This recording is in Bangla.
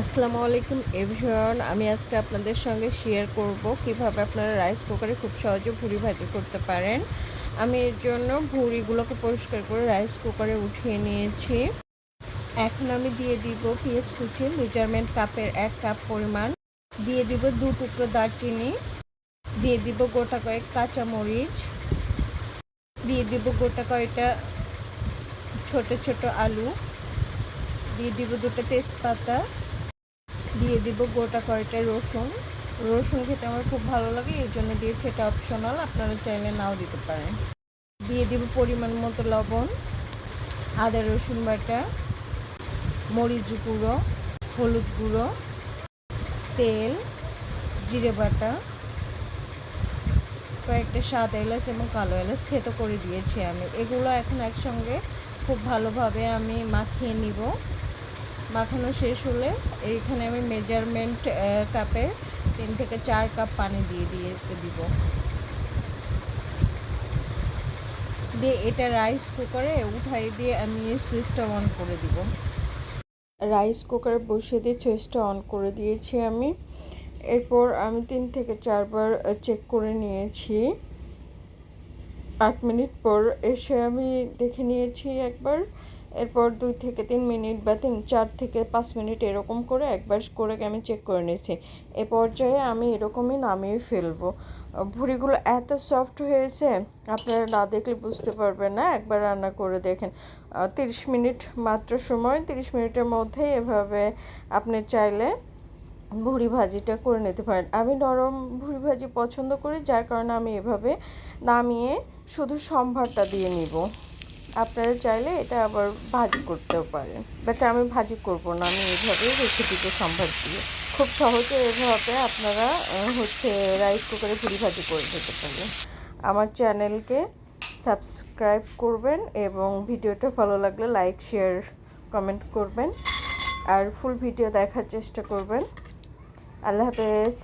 আসসালামু আলাইকুম এভরিওয়ান, আমি আজকে আপনাদের সঙ্গে শেয়ার করব কীভাবে আপনারা রাইস কুকারে খুব সহজে ভুড়ি ভাজি করতে পারেন। আমি এর জন্য ভুড়িগুলোকে পরিষ্কার করে রাইস কুকারে উঠিয়ে নিয়েছি। এখন আমি দিয়ে দিব পেঁয়াজ কুচি মেজারমেন্ট কাপের এক কাপ পরিমাণ। দিয়ে দিব দু টুকরো দারচিনি। দিয়ে দিব গোটা কয়েক কাঁচামরিচ। দিয়ে দিব গোটা কয়েকটা ছোট ছোট আলু। দিয়ে দিব দুটো তেজপাতা। দিয়ে দিব গোটা কয়টা রসুন। রসুন খেতে আমার খুব ভালো লাগে, এই জন্য দিয়েছি এটা অপশনাল আপনারা চাইলে নাও দিতে পারেন। দিয়ে দিব পরিমাণ মতো লবণ, আদা, রসুন বাটা, মরিচ গুঁড়ো, হলুদ গুঁড়ো, তেল, জিরে বাটা, কয়েকটা সাদা এলাচ এবং কালো এলাচ থেতো করে দিয়েছি আমি। এগুলো এখন একসঙ্গে খুব ভালোভাবে আমি মাখিয়ে নিব। মাখানো শেষ হলে এইখানে আমি মেজারমেন্ট কাপে তিন থেকে চার কাপ পানি দিয়ে দিয়ে দিব। দিয়ে এটা রাইস কুকারে উঠাই দিয়ে আমি সুইচটা অন করে দিব। রাইস কুকারে বসিয়ে দিয়ে সুইচটা অন করে দিয়েছি আমি। এরপর আমি তিন থেকে চারবার চেক করে নিয়েছি। আট মিনিট পর এসে আমি দেখে নিয়েছি একবার। এরপর দুই থেকে তিন মিনিট বা তিন, চার থেকে পাঁচ মিনিট এরকম করে একবার করে আমি চেক করে নিয়েছি। এ পর্যায়ে আমি এরকমই নামিয়ে ফেলব। ভুড়িগুলো এত সফট হয়েছে, আপনারা না দেখলে বুঝতে পারবেন না, একবার রান্না করে দেখেন। তিরিশ মিনিট মাত্র সময়, তিরিশ মিনিটের মধ্যে এভাবে আপনি চাইলে ভুড়ি ভাজিটা করে নিতে পারেন। আমি নরম ভুড়ি ভাজি পছন্দ করি, যার কারণে আমি এভাবে নামিয়ে শুধু সম্ভারটা দিয়ে নিব। আপনারা চাইলে এটা আবার ভাজি করতেও পারেন। বাট আমি ভাজি করব না, আমি এইভাবে রেখে দিব সম্ভার দিয়ে। খুব সহজে এভাবে আপনারা হচ্ছে রাইস কুকারে ভুড়ি ভাজি করে দিতে পারেন। আমার চ্যানেলকে সাবস্ক্রাইব করবেন এবং ভিডিওটা ভালো লাগলে লাইক শেয়ার কমেন্ট করবেন। আর ফুল ভিডিও দেখার চেষ্টা করবেন। আল্লাহ হাফেজ।